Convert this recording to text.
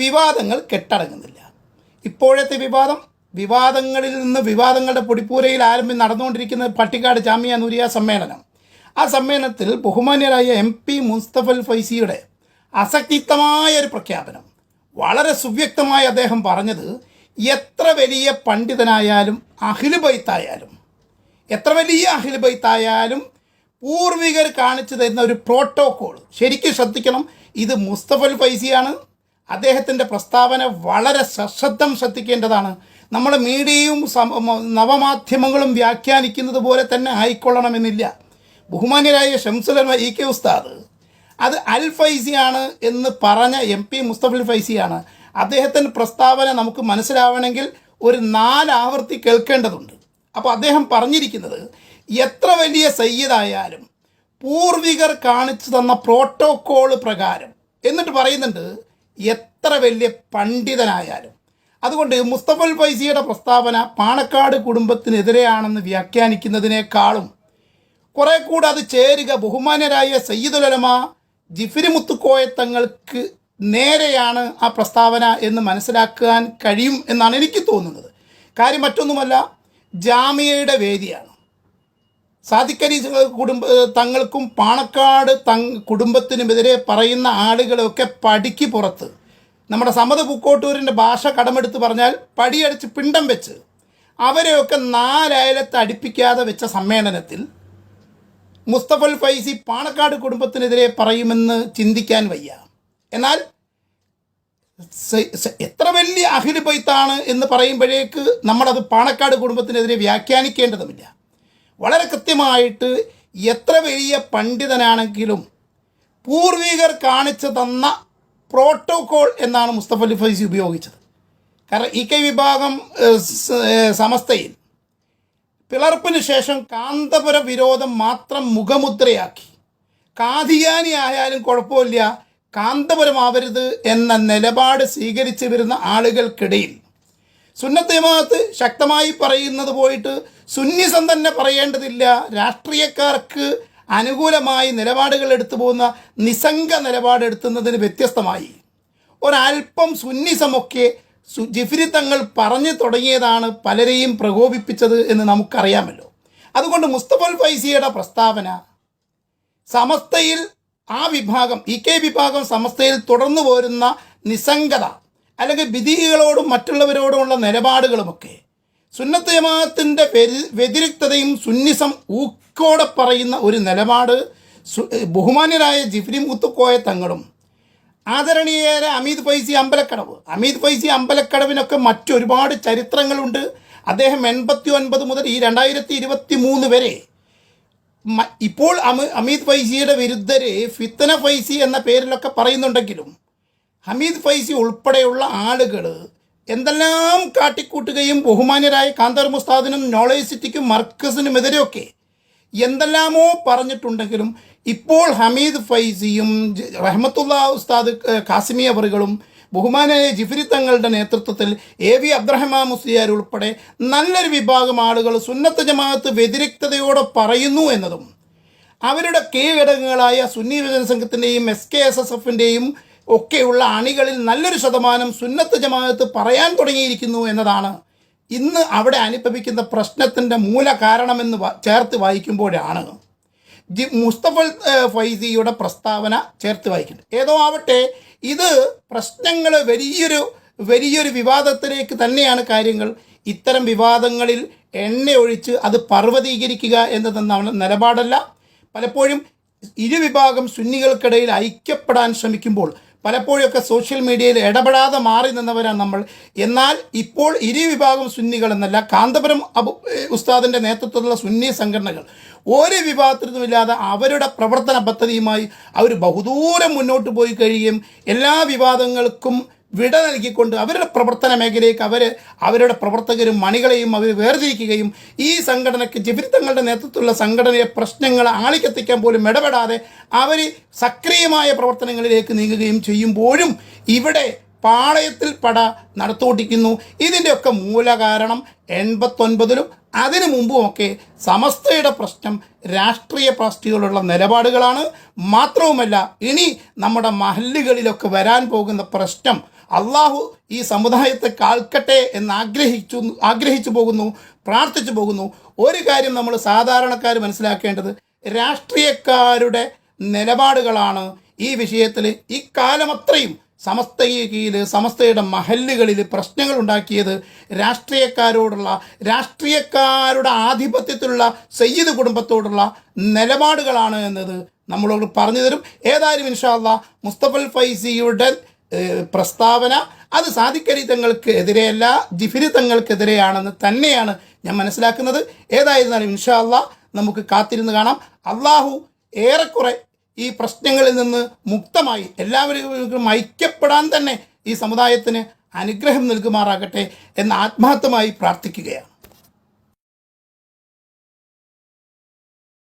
വിവാദങ്ങൾ കെട്ടടങ്ങുന്നില്ല. ഇപ്പോഴത്തെ വിവാദം വിവാദങ്ങളിൽ നിന്ന് വിവാദങ്ങളുടെ പൊടിപ്പൂരയിൽ ആരംഭം നടന്നുകൊണ്ടിരിക്കുന്ന പട്ടിക്കാട് ജാമിയ നൂരിയ സമ്മേളനം. ആ സമ്മേളനത്തിൽ ബഹുമാന്യരായ എം പി മുസ്തഫൽ ഫൈസിയുടെ അസക്തിത്വമായ ഒരു പ്രഖ്യാപനം. വളരെ സുവ്യക്തമായി അദ്ദേഹം പറഞ്ഞത് എത്ര വലിയ പണ്ഡിതനായാലും അഖിലുബൈത്തായാലും എത്ര വലിയ അഖിലുബൈത്തായാലും പൂർവികർ കാണിച്ചു തരുന്ന ഒരു പ്രോട്ടോകോൾ. ശരിക്കും ശ്രദ്ധിക്കണം ഇത് മുസ്തഫൽ ഫൈസിയാണ് അദ്ദേഹത്തിന്റെ പ്രസ്താവന വളരെ സശ്രദ്ധം ശ്രദ്ധിക്കേണ്ടതാണ്. നമ്മുടെ മീഡിയയും നവമാധ്യമങ്ങളും വ്യാഖ്യാനിക്കുന്നത് പോലെ തന്നെ ആയിക്കൊള്ളണമെന്നില്ല. ബഹുമാന്യരായ ഷംസുലമ ഇ കെ ഉസ്താദ് അത് അൽ ഫൈസിയാണ് എന്ന് പറഞ്ഞ എം പി മുസ്തഫുൽ ഫൈസിയാണ്. അദ്ദേഹത്തിന്റെ പ്രസ്താവന നമുക്ക് മനസ്സിലാവണമെങ്കിൽ ഒരു നാലാവർത്തി കേൾക്കേണ്ടതുണ്ട്. അപ്പോൾ അദ്ദേഹം പറഞ്ഞിരിക്കുന്നത് എത്ര വലിയ സയ്യിദായാലും പൂർവികർ കാണിച്ചു തന്ന പ്രോട്ടോക്കോൾ പ്രകാരം എന്നിട്ട് പറയുന്നുണ്ട് എത്ര വലിയ പണ്ഡിതനായാലും. അതുകൊണ്ട് മുസ്തഫൽ ഫൈസിയുടെ പ്രസ്താവന പാണക്കാട് കുടുംബത്തിനെതിരെയാണെന്ന് വ്യാഖ്യാനിക്കുന്നതിനേക്കാളും കുറെ കൂടെ അത് ചേരുക ബഹുമാന്യരായ സയ്യിദുലമ ജിഫിരി മുത്തുക്കോയത്തങ്ങൾക്ക് നേരെയാണ് ആ പ്രസ്താവന എന്ന് മനസ്സിലാക്കാൻ കഴിയും എന്നാണ് എനിക്ക് തോന്നുന്നത്. കാര്യം മറ്റൊന്നുമല്ല ജാമ്യയുടെ വേദിയാണ്. സാദിക്കലി കുടുംബ തങ്ങൾക്കും പാണക്കാട് തങ് കുടുംബത്തിനുമെതിരെ പറയുന്ന ആളുകളൊക്കെ പടിക്ക് പുറത്ത്. നമ്മുടെ സമത പൂക്കോട്ടൂരിന്റെ ഭാഷ കടമെടുത്ത് പറഞ്ഞാൽ പടിയടിച്ച് പിണ്ടം വെച്ച് അവരെയൊക്കെ നാലയലത്ത് അടുപ്പിക്കാതെ വെച്ച സമ്മേളനത്തിൽ മുസ്തഫൽ ഫൈസി പാണക്കാട് കുടുംബത്തിനെതിരെ പറയുമെന്ന് ചിന്തിക്കാൻ വയ്യ. എന്നാൽ എത്ര വലിയ അഖിൽ ബൈത്താണ് എന്ന് പറയുമ്പോഴേക്ക് നമ്മളത് പാണക്കാട് കുടുംബത്തിനെതിരെ വ്യാഖ്യാനിക്കേണ്ടതുമില്ല. വളരെ കൃത്യമായിട്ട് എത്ര വലിയ പണ്ഡിതനാണെങ്കിലും പൂർവികർ കാണിച്ചു തന്ന പ്രോട്ടോകോൾ എന്നാണ് മുസ്തഫ അലി ഫൈസി ഉപയോഗിച്ചത്. കാരണം ഇ കെ വിഭാഗം സമസ്തയിൽ പിളർപ്പിന് ശേഷം കാന്തപുര വിരോധം മാത്രം മുഖമുദ്രയാക്കി. കാതിയാനി ആയാലും കുഴപ്പമില്ല കാന്തപുരമാവരുത് എന്ന നിലപാട് സ്വീകരിച്ചു വരുന്ന ആളുകൾക്കിടയിൽ സുന്നത്ത് ജമാഅത്ത് ശക്തമായി പറയുന്നത് പോയിട്ട് സുന്നിസം തന്നെ പറയേണ്ടതില്ല. രാഷ്ട്രീയക്കാർക്ക് അനുകൂലമായി നിലപാടുകൾ എടുത്തു പോകുന്ന നിസംഗ നിലപാടെടുത്തുന്നതിന് വ്യത്യസ്തമായി. ഒരൽപ്പം സുന്നിസമൊക്കെ സു- ജിഫ്രി തങ്ങൾ പറഞ്ഞു തുടങ്ങിയതാണ് പലരെയും പ്രകോപിപ്പിച്ചത് എന്ന് നമുക്കറിയാമല്ലോ. അതുകൊണ്ട് മുസ്തഫൽ ഫൈസിയുടെ പ്രസ്താവന സമസ്തയിൽ ആ വിഭാഗം ഇ കെ വിഭാഗം സമസ്തയിൽ തുടർന്നു പോരുന്ന നിസ്സംഗത അല്ലെങ്കിൽ വിധികളോടും മറ്റുള്ളവരോടുമുള്ള നിലപാടുകളുമൊക്കെ സുന്നത്ത് ജമാഅത്തിന്റെ വ്യതി- വ്യതിരിക്തതയും സുന്നിസം ഊക്കോടെ പറയുന്ന ഒരു നിലപാട് ബഹുമാന്യരായ ജിഫ്രി മുത്തുക്കോയ തങ്ങളും ആദരണീയരെ അമീത് ഫൈസി അമ്പലക്കടവ്. അമീത് ഫൈസി അമ്പലക്കടവിനൊക്കെ മറ്റൊരുപാട് ചരിത്രങ്ങളുണ്ട്. അദ്ദേഹം എൺപത്തി ഒൻപത് മുതൽ ഈ രണ്ടായിരത്തി ഇരുപത്തി മൂന്ന് വരെ ഇപ്പോൾ അമീത് ഫൈസിയുടെ വിരുദ്ധരെ ഫിത്തന ഫൈസി എന്ന പേരിലൊക്കെ പറയുന്നുണ്ടെങ്കിലും ഹമീദ് ഫൈസി ഉൾപ്പെടെയുള്ള ആളുകൾ എന്തെല്ലാം കാട്ടിക്കൂട്ടുകയും ബഹുമാന്യരായ കാന്തർ മുസ്താദിനും നോളേജ് സിറ്റിക്കും മർക്കസിനുമെതിരെയൊക്കെ എന്തെല്ലാമോ പറഞ്ഞിട്ടുണ്ടെങ്കിലും ഇപ്പോൾ ഹമീദ് ഫൈസിയും റഹ്മത്തുള്ള ഉസ്താദ് കാസിമി അവറുകളും ബഹുമാനായ ജിഫിരി തങ്ങളുടെ നേതൃത്വത്തിൽ എ വി അബ്ദുറഹ്മാൻ മുസ്ലിയാർ ഉൾപ്പെടെ നല്ലൊരു വിഭാഗം ആളുകൾ സുന്നത്ത് ജമാഅത്ത് വ്യതിരിക്തതയോടെ പറയുന്നു എന്നതും. അവരുടെ കീഴടങ്ങുകളായ സുന്നി വിഭജന സംഘത്തിന്റെയും എസ് കെ എസ് എസ് എഫിന്റെയും ഒക്കെയുള്ള അണികളിൽ നല്ലൊരു ശതമാനം സുന്നത്ത് ജമാഅത്ത് പറയാൻ തുടങ്ങിയിരിക്കുന്നു എന്നതാണ്. ഇന്ന് അവിടെ അനുഭവിക്കുന്ന പ്രശ്നത്തിന്റെ മൂല കാരണമെന്ന് ചേർത്ത് വായിക്കുമ്പോഴാണ്. ജി മുസ്തഫൽ ഫൈസിയുടെ പ്രസ്താവന ചേർത്ത് വായിക്കുന്നത്. ഏതോ ആവട്ടെ ഇത് പ്രശ്നങ്ങൾ വലിയൊരു വലിയൊരു വിവാദത്തിലേക്ക് തന്നെയാണ് കാര്യങ്ങൾ. ഇത്തരം വിവാദങ്ങളിൽ എണ്ണ ഒഴിച്ച് അത് പർവതീകരിക്കുക എന്നത് നിലപാടല്ല. പലപ്പോഴും ഇരുവിഭാഗം സുന്നികൾക്കിടയിൽ ഐക്യപ്പെടാൻ ശ്രമിക്കുമ്പോൾ പലപ്പോഴൊക്കെ സോഷ്യൽ മീഡിയയിൽ ഇടപെടാതെ മാറി നിന്നവരാണ് നമ്മൾ. എന്നാൽ ഇപ്പോൾ ഇരുവിഭാഗം സുന്നികൾ എന്നല്ല കാന്തപുരം ഉസ്താദിന്റെ നേതൃത്വത്തിലുള്ള സുന്നി സംഘടനകൾ. ഒരു വിവാദത്തിനുമില്ലാതെ അവരുടെ പ്രവർത്തന പദ്ധതിയുമായി അവർ ബഹുദൂരം മുന്നോട്ട് പോയി കഴിയുകയും എല്ലാ വിവാദങ്ങൾക്കും വിട നൽകിക്കൊണ്ട് അവരുടെ പ്രവർത്തന മേഖലയ്ക്ക് അവർ അവരുടെ പ്രവർത്തകരും മണികളെയും അവർ വേർതിരിക്കുകയും ഈ സംഘടനയ്ക്ക് ജീവിതങ്ങളുടെ തങ്ങളുടെ നേതൃത്വത്തിലുള്ള സംഘടനയെ പ്രശ്നങ്ങൾ ആളിക്കെത്തിക്കാൻ പോലും ഇടപെടാതെ അവർ സക്രിയമായ പ്രവർത്തനങ്ങളിലേക്ക് നീങ്ങുകയും ചെയ്യുമ്പോഴും ഇവിടെ പാളയത്തിൽ പട നടത്തുകൊണ്ടിരിക്കുന്നു ഇതിന്റെയൊക്കെ മൂലകാരണം എൺപത്തൊൻപതിലും അതിനു മുമ്പുമൊക്കെ സമസ്തയുടെ പ്രശ്നം രാഷ്ട്രീയ പാർട്ടികളുള്ള നിലപാടുകളാണ്. മാത്രവുമല്ല ഇനി നമ്മുടെ മഹല്ലുകളിലൊക്കെ വരാൻ പോകുന്ന പ്രശ്നം അള്ളാഹു ഈ സമുദായത്തെ കാൽക്കട്ടെ എന്ന് ആഗ്രഹിച്ചു ആഗ്രഹിച്ചു പോകുന്നു പ്രാർത്ഥിച്ചു പോകുന്നു. ഒരു കാര്യം നമ്മൾ സാധാരണക്കാർ മനസ്സിലാക്കേണ്ടത് രാഷ്ട്രീയക്കാരുടെ നിലപാടുകളാണ് ഈ വിഷയത്തിൽ ഇക്കാലം അത്രയും സമസ്തയെ കീഴിൽ സമസ്തയുടെ മഹല്ലുകളിൽ പ്രശ്നങ്ങൾ ഉണ്ടാക്കിയത്. രാഷ്ട്രീയക്കാരോടുള്ള രാഷ്ട്രീയക്കാരുടെ ആധിപത്യത്തിലുള്ള സയ്യിദ് കുടുംബത്തോടുള്ള നിലപാടുകളാണ് എന്നത് നമ്മളോട് പറഞ്ഞു തരും. ഏതായാലും ഇൻഷാല്ല മുസ്തഫൽ ഫൈസിയുടെ പ്രസ്താവന. അത് സാധിക്കരി തങ്ങൾക്ക് എതിരെയല്ല ജിഫിരി തന്നെയാണ് ഞാൻ മനസ്സിലാക്കുന്നത്. ഏതായിരുന്നാലും ഇൻഷാ ഇൻഷാല്ല നമുക്ക് കാത്തിരുന്ന് കാണാം. അള്ളാഹു ഏറെക്കുറെ ഈ പ്രശ്നങ്ങളിൽ നിന്ന് മുക്തമായി എല്ലാവരും ഐക്യപ്പെടാൻ തന്നെ ഈ സമുദായത്തിന് അനുഗ്രഹം നൽകുമാറാകട്ടെ എന്ന് ആത്മാർത്ഥമായി പ്രാർത്ഥിക്കുകയാണ്.